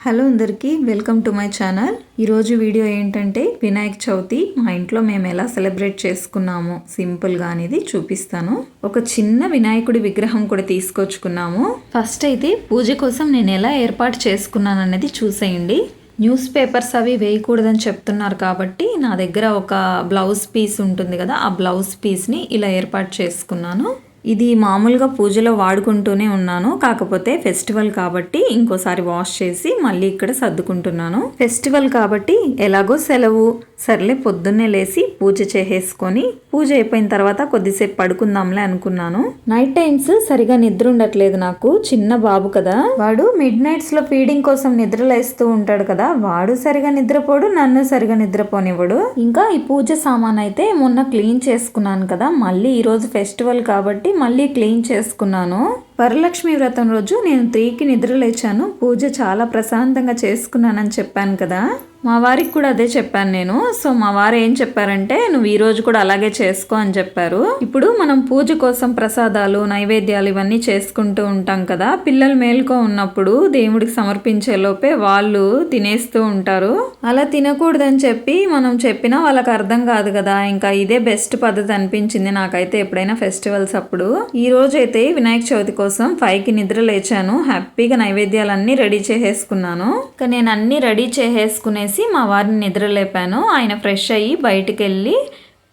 Hello అందరికీ welcome to my channel. ఈరోజు video ఏంటంటే వినాయక చవితి మా ఇంట్లో మేము ఎలా సెలబ్రేట్ చేసుకున్నాము సింపుల్గా అనేది చూపిస్తాను. ఒక చిన్న వినాయకుడి విగ్రహం కూడా తీసుకొచ్చుకున్నాము. ఫస్ట్ అయితే పూజ కోసం నేను ఎలా ఏర్పాటు చేసుకున్నాను అనేది చూసేయండి. న్యూస్ పేపర్స్ అవి వేయకూడదని చెప్తున్నారు కాబట్టి నా దగ్గర ఒక బ్లౌజ్ పీస్ ఉంటుంది కదా ఆ బ్లౌజ్ పీస్ని ఇలా ఏర్పాటు చేసుకున్నాను. ఇది మామూలుగా పూజలో వాడుకుంటూనే ఉన్నాను. కాకపోతే ఫెస్టివల్ కాబట్టి ఇంకోసారి వాష్ చేసి మళ్ళీ ఇక్కడ సర్దుకుంటున్నాను. ఫెస్టివల్ కాబట్టి ఎలాగో సెలవు. సర్లే పొద్దున్నే లేసి పూజ చేసేసుకొని పూజ అయిపోయిన తర్వాత కొద్దిసేపు పడుకుందాంలే అనుకున్నాను. నైట్ టైమ్స్ సరిగా నిద్ర ఉండట్లేదు నాకు. చిన్న బాబు కదా. వాడు మిడ్ నైట్స్లో ఫీడింగ్ కోసం నిద్రలేస్తూ ఉంటాడు కదా. వాడు సరిగా నిద్రపోడు నన్ను సరిగా నిద్రపోనివ్వడు. ఇంకా ఈ పూజ సామాన్ అయితే మొన్న క్లీన్ చేసుకున్నాను కదా. మళ్ళీ ఈ రోజు ఫెస్టివల్ కాబట్టి మళ్ళీ క్లీన్ చేసుకున్నాను. వరలక్ష్మి వ్రతం రోజు నేను త్రీకి నిద్ర లేచాను పూజ చాలా ప్రశాంతంగా చేసుకున్నానని చెప్పాను కదా. మా వారికి కూడా అదే చెప్పాను నేను. సో మా వారు ఏం చెప్పారంటే నువ్వు ఈరోజు కూడా అలాగే చేసుకో అని చెప్పారు. ఇప్పుడు మనం పూజ కోసం ప్రసాదాలు నైవేద్యాలు ఇవన్నీ చేసుకుంటూ ఉంటాం కదా పిల్లలు మేలుకో ఉన్నప్పుడు దేవుడికి సమర్పించే లోపే వాళ్ళు తినేస్తూ ఉంటారు. అలా తినకూడదని చెప్పి మనం చెప్పినా వాళ్ళకి అర్థం కాదు కదా ఇంకా ఇదే బెస్ట్ పద్ధతి అనిపించింది నాకైతే ఎప్పుడైనా ఫెస్టివల్స్ అప్పుడు. ఈ రోజు అయితే వినాయక చవితి కోసం ఫైవ్కి నిద్ర లేచాను హ్యాపీగా నైవేద్యాలన్నీ రెడీ చేసేసుకున్నాను. ఇంకా నేను అన్ని రెడీ చేసేసుకునేసి మా వారిని నిద్రలేపాను. ఆయన ఫ్రెష్ అయ్యి బయటికి వెళ్ళి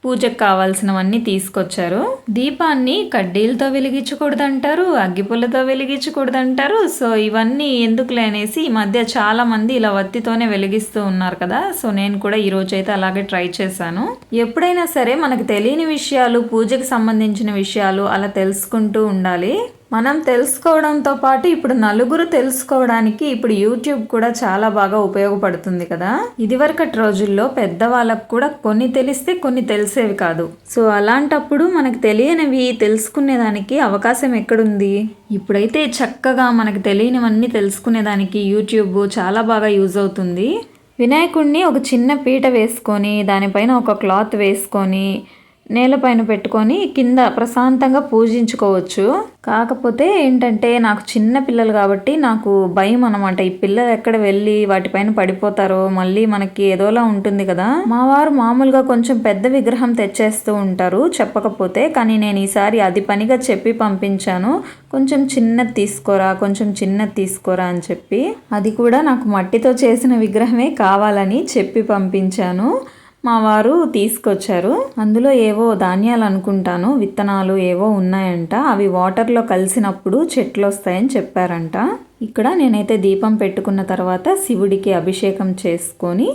పూజకు కావాల్సినవన్నీ తీసుకొచ్చారు. దీపాన్ని కడ్డీలతో వెలిగించకూడదంటారు అగ్గిపుల్లతో వెలిగించకూడదంటారు. సో ఇవన్నీ ఎందుకులే అనేసి ఈ మధ్య చాలామంది ఇలా వత్తితోనే వెలిగిస్తూ ఉన్నారు కదా. సో నేను కూడా ఈరోజు అయితే అలాగే ట్రై చేశాను. ఎప్పుడైనా సరే మనకు తెలియని విషయాలు పూజకు సంబంధించిన విషయాలు అలా తెలుసుకుంటూ ఉండాలి. మనం తెలుసుకోవడంతో పాటు ఇప్పుడు నలుగురు తెలుసుకోవడానికి ఇప్పుడు యూట్యూబ్ కూడా చాలా బాగా ఉపయోగపడుతుంది కదా? ఇదివరకటి రోజుల్లో పెద్దవాళ్ళకు కూడా కొన్ని తెలిస్తే కొన్ని తెలిసేవి కాదు. సో అలాంటప్పుడు మనకు తెలియనివి తెలుసుకునేదానికి అవకాశం ఎక్కడుంది? ఇప్పుడైతే చక్కగా మనకు తెలియనివన్నీ తెలుసుకునేదానికి యూట్యూబ్ చాలా బాగా యూజ్ అవుతుంది. వినాయకుడిని ఒక చిన్న పీట వేసుకొని దానిపైన ఒక క్లాత్ వేసుకొని నేలపైన పెట్టుకొని కింద ప్రశాంతంగా పూజించుకోవచ్చు. కాకపోతే ఏంటంటే నాకు చిన్న పిల్లలు కాబట్టి నాకు భయం అనమాట ఈ పిల్లలు ఎక్కడ వెళ్ళి వాటిపైన పడిపోతారో మళ్ళీ మనకి ఏదోలా ఉంటుంది కదా. మా వారు మామూలుగా కొంచెం పెద్ద విగ్రహం తెచ్చేస్తూ ఉంటారు చెప్పకపోతే. కానీ నేను ఈసారి అది పనిగా చెప్పి పంపించాను. కొంచెం చిన్నది తీసుకోరా కొంచెం చిన్నది తీసుకోరా అని చెప్పి. అది కూడా నాకు మట్టితో చేసిన విగ్రహమే కావాలని చెప్పి పంపించాను. మా వారు తీసుకొచ్చారు. అందులో ఏవో ధాన్యాలు అనుకుంటాను. విత్తనాలు ఏవో ఉన్నాయంట. అవి వాటర్లో కలిసినప్పుడు చెట్లు వస్తాయని చెప్పారంట. ఇక్కడ నేనైతే దీపం పెట్టుకున్న తర్వాత శివుడికి అభిషేకం చేసుకొని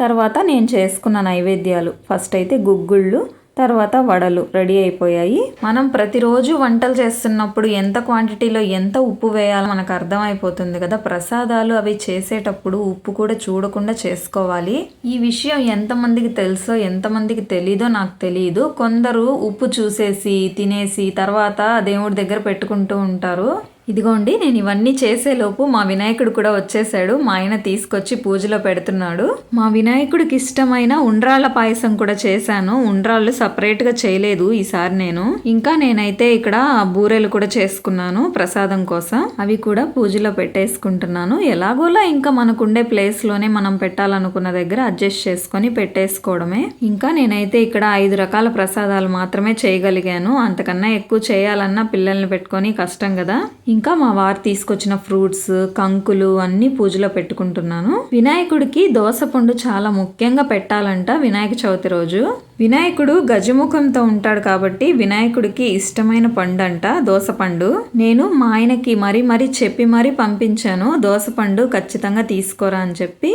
తర్వాత నేను చేసుకున్న నైవేద్యాలు. ఫస్ట్ అయితే గుగ్గుళ్ళు తర్వాత వడలు రెడీ అయిపోయాయి. మనం ప్రతిరోజు వంటలు చేస్తున్నప్పుడు ఎంత క్వాంటిటీలో ఎంత ఉప్పు వేయాలో మనకు అర్థమైపోతుంది కదా. ప్రసాదాలు అవి చేసేటప్పుడు ఉప్పు కూడా చూడకుండా చేసుకోవాలి. ఈ విషయం ఎంతమందికి తెలుసో ఎంతమందికి తెలీదో నాకు తెలియదు కొందరు ఉప్పు చూసేసి తినేసి తర్వాత దేవుడి దగ్గర పెట్టుకుంటూ ఉంటారు. ఇదిగోండి నేను ఇవన్నీ చేసేలోపు మా వినాయకుడు కూడా వచ్చేసాడు. మా ఆయన తీసుకొచ్చి పూజలో పెడుతున్నాడు. మా వినాయకుడికి ఇష్టమైన ఉండ్రాళ్ళ పాయసం కూడా చేశాను. ఉండ్రాళ్ళు సపరేట్గా చేయలేదు ఈసారి నేను. ఇంకా నేనైతే ఇక్కడ బూరెలు కూడా చేసుకున్నాను ప్రసాదం కోసం. అవి కూడా పూజలో పెట్టేసుకుంటున్నాను. ఎలాగోలా ఇంకా మనకుండే ప్లేస్లోనే మనం పెట్టాలనుకున్న దగ్గర అడ్జస్ట్ చేసుకొని పెట్టేసుకోవడమే. ఇంకా నేనైతే ఇక్కడ ఐదు రకాల ప్రసాదాలు మాత్రమే చేయగలిగాను. అంతకన్నా ఎక్కువ చేయాలన్నా పిల్లల్ని పెట్టుకొని కష్టం కదా. ఇంకా మా వారు తీసుకొచ్చిన ఫ్రూట్స్ కంకులు అన్ని పూజలో పెట్టుకుంటున్నాను. వినాయకుడికి దోసపండు చాలా ముఖ్యంగా పెట్టాలంట వినాయక చవితి రోజు. వినాయకుడు గజముఖంతో ఉంటాడు కాబట్టి వినాయకుడికి ఇష్టమైన పండు అంట దోసపండు నేను మా ఆయనకి మరీ మరీ చెప్పి మరీ పంపించాను దోసపండు ఖచ్చితంగా తీసుకోరా అని చెప్పి.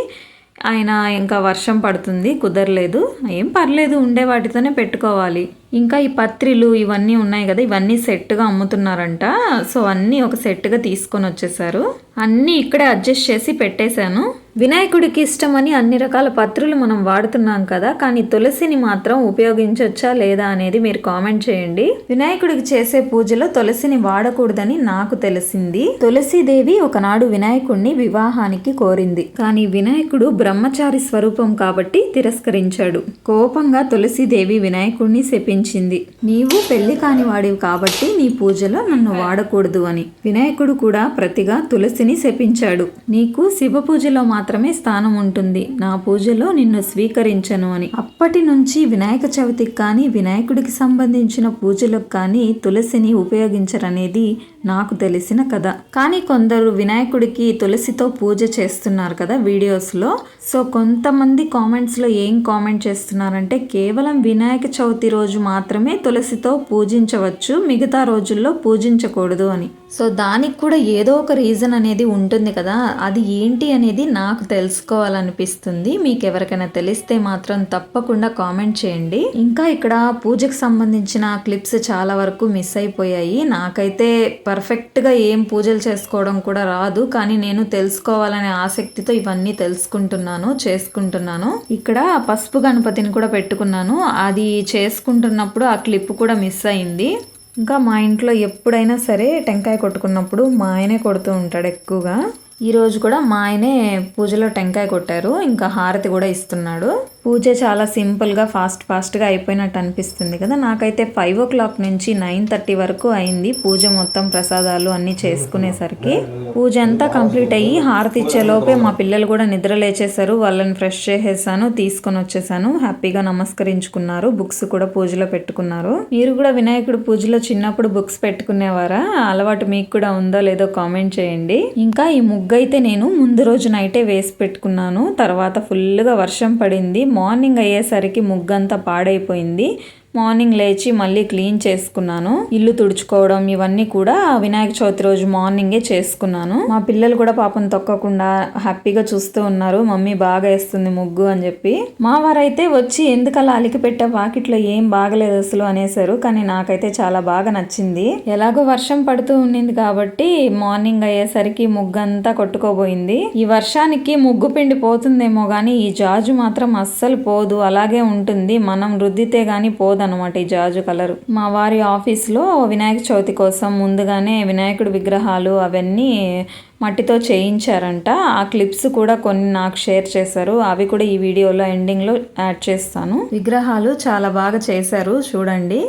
ఆయన ఇంకా వర్షం పడుతుంది కుదరలేదు. ఏం పర్లేదు ఉండే వాటితోనే పెట్టుకోవాలి. ఇంకా ఈ పత్రిలు ఇవన్నీ ఉన్నాయి కదా ఇవన్నీ సెట్గా అమ్ముతున్నారంట. సో అన్నీ ఒక సెట్గా తీసుకొని వచ్చేసారు. అన్నీ ఇక్కడే అడ్జస్ట్ చేసి పెట్టేశాను. వినాయకుడికి ఇష్టమని అన్ని రకాల పత్రులు మనం వాడుతున్నాం కదా కానీ తులసిని మాత్రం ఉపయోగించవచ్చా లేదా అనేది మీరు కామెంట్ చేయండి. వినాయకుడికి చేసే పూజలో తులసిని వాడకూడదని నాకు తెలిసింది. తులసిదేవి ఒకనాడు వినాయకుడిని వివాహానికి కోరింది. కానీ వినాయకుడు బ్రహ్మచారి స్వరూపం కాబట్టి తిరస్కరించాడు. కోపంగా తులసిదేవి వినాయకుడిని శపించింది. నీవు పెళ్ళి కాని వాడివి కాబట్టి నీ పూజలో నన్ను వాడకూడదు అని. వినాయకుడు కూడా ప్రతిగా తులసిని శపించాడు. నీకు శివ పూజలో మాత్రమే స్థానం ఉంటుంది. నా పూజలో నిన్ను స్వీకరించను అని. అప్పటి నుంచి వినాయక చవితికి కానీ వినాయకుడికి సంబంధించిన పూజలకు కానీ తులసిని ఉపయోగించరనేది నాకు తెలిసిన కథ. కానీ కొందరు వినాయకుడికి తులసితో పూజ చేస్తున్నారు కదా వీడియోస్లో. సో కొంతమంది కామెంట్స్లో ఏం కామెంట్ చేస్తున్నారంటే కేవలం వినాయక చవితి రోజు మాత్రమే తులసితో పూజించవచ్చు మిగతా రోజుల్లో పూజించకూడదు అని. సో దానికి కూడా ఏదో ఒక రీజన్ అనేది ఉంటుంది కదా. అది ఏంటి అనేది నాకు తెలుసుకోవాలనిపిస్తుంది. మీకు ఎవరికైనా తెలిస్తే మాత్రం తప్పకుండా కామెంట్ చేయండి. ఇంకా ఇక్కడ పూజకు సంబంధించిన క్లిప్స్ చాలా వరకు మిస్ అయిపోయాయి. నాకైతే పర్ఫెక్ట్గా ఏం పూజలు చేసుకోవడం కూడా రాదు. కానీ నేను తెలుసుకోవాలనే ఆసక్తితో ఇవన్నీ తెలుసుకుంటున్నాను చేసుకుంటున్నాను. ఇక్కడ పసుపు గణపతిని కూడా పెట్టుకున్నాను. అది చేసుకుంటున్నప్పుడు ఆ క్లిప్ కూడా మిస్ అయింది. ఇంకా మా ఇంట్లో ఎప్పుడైనా సరే టెంకాయ కొట్టుకున్నప్పుడు మా ఆయనే కొడుతూ ఉంటాడు ఎక్కువగా. ఈరోజు కూడా మా ఆయనే పూజలో టెంకాయ కొట్టారు. ఇంకా హారతి కూడా ఇస్తున్నాడు. పూజ చాలా సింపుల్గా ఫాస్ట్ ఫాస్ట్గా అయిపోయినట్టు అనిపిస్తుంది కదా. నాకైతే ఫైవ్ ఓ క్లాక్ నుంచి నైన్ థర్టీ వరకు అయింది పూజ మొత్తం ప్రసాదాలు అన్నీ చేసుకునేసరికి. పూజ అంతా కంప్లీట్ అయ్యి హారతి ఇచ్చేలోపే మా పిల్లలు కూడా నిద్ర లేచేశారు. వాళ్ళని ఫ్రెష్ చేసేసాను తీసుకొని వచ్చేసాను. హ్యాపీగా నమస్కరించుకున్నారు. బుక్స్ కూడా పూజలో పెట్టుకున్నారు. మీరు కూడా వినాయకుడు పూజలో చిన్నప్పుడు బుక్స్ పెట్టుకునేవారా? అలవాటు మీకు కూడా ఉందో లేదో కామెంట్ చేయండి. ఇంకా ఈ ముగ్గు అయితే నేను ముందు రోజు నైటే వేసి పెట్టుకున్నాను. తర్వాత ఫుల్గా వర్షం పడింది. మార్నింగ్ అయ్యేసరికి ముగ్గంతా పాడైపోయింది. మార్నింగ్ లేచి మళ్ళీ క్లీన్ చేసుకున్నాను. ఇల్లు తుడుచుకోవడం ఇవన్నీ కూడా వినాయక చవితి రోజు మార్నింగే చేసుకున్నాను. మా పిల్లలు కూడా పాపం తొక్కకుండా హ్యాపీగా చూస్తూ ఉన్నారు. మమ్మీ బాగా వేస్తుంది ముగ్గు అని చెప్పి. మా వారైతే వచ్చి ఎందుకలా అలికి పెట్టే వాకిట్లో ఏం బాగలేదు అసలు అనేసారు కానీ నాకైతే చాలా బాగా నచ్చింది. ఎలాగో వర్షం పడుతూ ఉండింది కాబట్టి మార్నింగ్ అయ్యేసరికి ముగ్గు అంతా కొట్టుకోబోయింది. ఈ వర్షానికి ముగ్గు పిండి పోతుందేమో కానీ ఈ జాజు మాత్రం అస్సలు పోదు. అలాగే ఉంటుంది. మనం రుద్దితే గానీ పోదు అనమాట ఈ జాజు కలర్. మా వారి ఆఫీస్లో వినాయక చవితి కోసం ముందుగానే వినాయకుడి విగ్రహాలు అవన్నీ మట్టితో చేయించారంట. ఆ క్లిప్స్ కూడా కొన్ని నాకు షేర్ చేశారు. అవి కూడా ఈ వీడియోలో ఎండింగ్లో యాడ్ చేస్తాను. విగ్రహాలు చాలా బాగా చేశారు. చూడండి.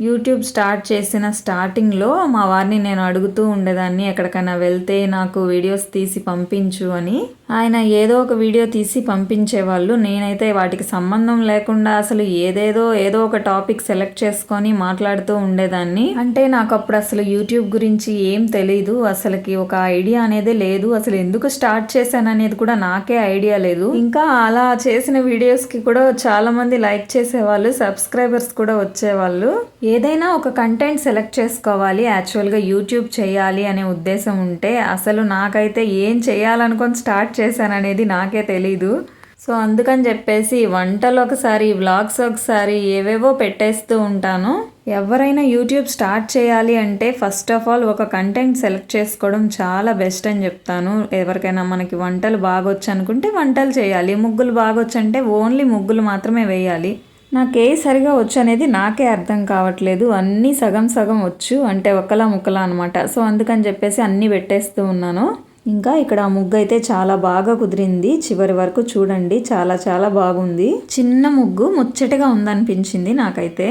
యూట్యూబ్ స్టార్ట్ చేసిన స్టార్టింగ్లో మా వారిని నేను అడుగుతూ ఉండేదాన్ని ఎక్కడికైనా వెళ్తే నాకు వీడియోస్ తీసి పంపించు అని. ఆయన ఏదో ఒక వీడియో తీసి పంపించేవాళ్ళు నేనైతే వాటికి సంబంధం లేకుండా అసలు ఏదేదో ఏదో ఒక టాపిక్ సెలెక్ట్ చేసుకొని మాట్లాడుతూ ఉండేదాన్ని. అంటే నాకు అప్పుడు అసలు యూట్యూబ్ గురించి ఏం తెలీదు. అసలుకి ఒక ఐడియా అనేది లేదు. అసలు ఎందుకు స్టార్ట్ చేశాను అనేది కూడా నాకే ఐడియా లేదు. ఇంకా అలా చేసిన వీడియోస్కి కూడా చాలామంది లైక్ చేసేవాళ్ళు సబ్స్క్రైబర్స్ కూడా వచ్చేవాళ్ళు. ఏదైనా ఒక కంటెంట్ సెలెక్ట్ చేసుకోవాలి యాక్చువల్గా యూట్యూబ్ చేయాలి అనే ఉద్దేశం ఉంటే అసలు నాకైతే ఏం చేయాలనుకొని స్టార్ట్ చేశాననేది నాకే తెలీదు. సో అందుకని చెప్పేసి వంటలు ఒకసారి వ్లాగ్స్ ఒకసారి ఏవేవో పెట్టేస్తూ ఉంటాను. ఎవరైనా యూట్యూబ్ స్టార్ట్ చేయాలి అంటే ఫస్ట్ ఆఫ్ ఆల్ ఒక కంటెంట్ సెలెక్ట్ చేసుకోవడం చాలా బెస్ట్ అని చెప్తాను. ఎవరికైనా మనకి వంటలు బాగొచ్చు అనుకుంటే వంటలు చేయాలి ముగ్గులు బాగొచ్చు అంటే ఓన్లీ ముగ్గులు మాత్రమే వేయాలి. నాకే సరిగా వచ్చు అనేది నాకే అర్థం కావట్లేదు. అన్నీ సగం సగం వచ్చు అంటే ఒకలా ముక్కలా అనమాట సో అందుకని చెప్పేసి అన్నీ పెట్టేస్తూ ఉన్నాను. ఇంకా ఇక్కడ ఆ ముగ్గు అయితే చాలా బాగా కుదిరింది. చివరి వరకు చూడండి. చాలా చాలా బాగుంది. చిన్న ముగ్గు ముచ్చటగా ఉందనిపించింది నాకైతే.